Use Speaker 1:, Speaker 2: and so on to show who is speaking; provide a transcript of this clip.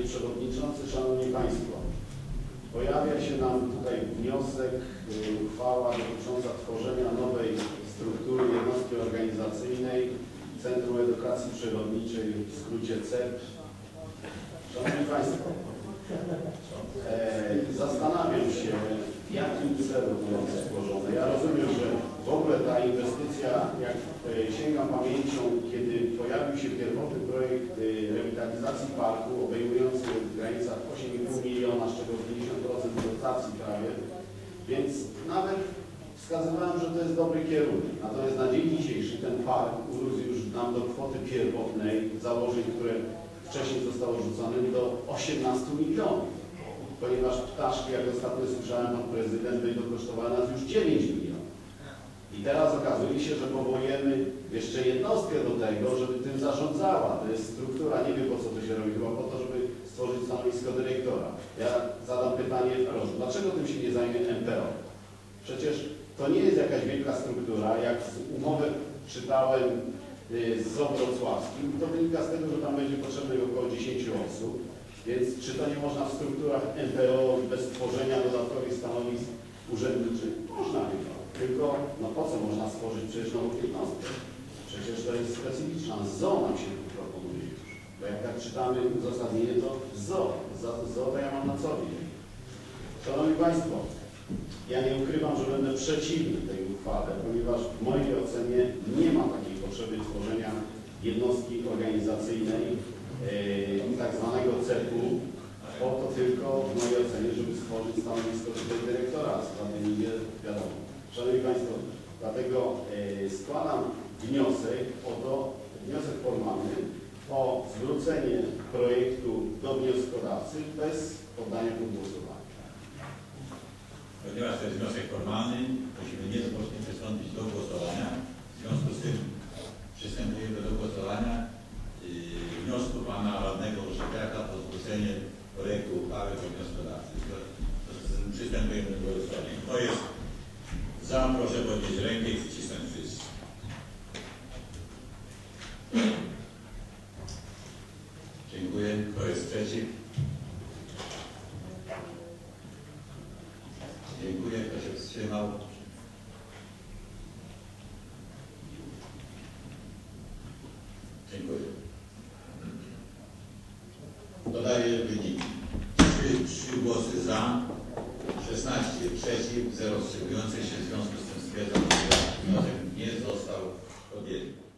Speaker 1: Panie Przewodniczący, Szanowni Państwo, pojawia się nam tutaj wniosek, y, uchwała dotycząca tworzenia nowej struktury jednostki organizacyjnej Centrum Edukacji Przyrodniczej, w skrócie CEP. Szanowni Państwo, e, zastanawiam się, w jakim celu to jest stworzone. Ja rozumiem, że inwestycja, jak e, sięgam pamięcią, kiedy pojawił się pierwotny projekt e, rewitalizacji parku obejmujący w granicach 8,5 miliona, z czego 50% dotacji prawie, więc nawet wskazywałem, że to jest dobry kierunek. Natomiast na dzień dzisiejszy ten park urósł już nam do kwoty pierwotnej założeń, które wcześniej zostało rzucone do 18 milionów ponieważ ptaszki, jak ostatnio słyszałem, pan prezydent będzie kosztowały nas już 9 milionów. I teraz okazuje się, że powołujemy jeszcze jednostkę do tego, żeby tym zarządzała. To jest struktura, nie wiem po co to się robi, chyba po to, żeby stworzyć stanowisko dyrektora. Ja zadam pytanie wprost, dlaczego tym się nie zajmie MPO? Przecież to nie jest jakaś wielka struktura, jak z umowy czytałem y, z wrocławskim, to wynika z tego, że tam będzie potrzebnych około 10 osób. Więc czy to nie można w strukturach MPO bez tworzenia dodatkowych stanowisk urzędniczych? Można chyba. Tylko no po co można stworzyć przecież nową jednostkę? Przecież to jest specyficzna. ZO nam się tu proponuje już. Bo jak tak czytamy uzasadnienie, to ZO. Za- ZO to ja mam na co dzień. Szanowni Państwo, ja nie ukrywam, że będę przeciwny tej uchwale, ponieważ w mojej ocenie nie ma takiej potrzeby tworzenia jednostki organizacyjnej e, tak zwanego CEP-u po to tylko w mojej ocenie, żeby stworzyć stanowisko tutaj dyrektora, a sprawy nie wiadomo. Szanowni Państwo, dlatego e, składam wniosek o to, wniosek formalny o zwrócenie projektu do wnioskodawcy bez poddania pod głosowanie.
Speaker 2: Ponieważ to jest wniosek formalny, musimy niezwłocznie przystąpić do głosowania. W związku z tym przystępujemy do głosowania yy, wniosku pana radnego Szepiaka o zwrócenie projektu uchwały do wnioskodawcy. Przystępujemy do głosowania. Kto jest za, proszę podnieść rękę i przycisnąć przycisk. Dziękuję. Kto jest przeciw? Dziękuję. Kto się wstrzymał? Dziękuję. Dodaję wyniki. Trzy, trzy głosy za, 16 przeciw, 0 wstrzymujących się. W związku z tym stwierdzam, że wniosek nie został podjęty.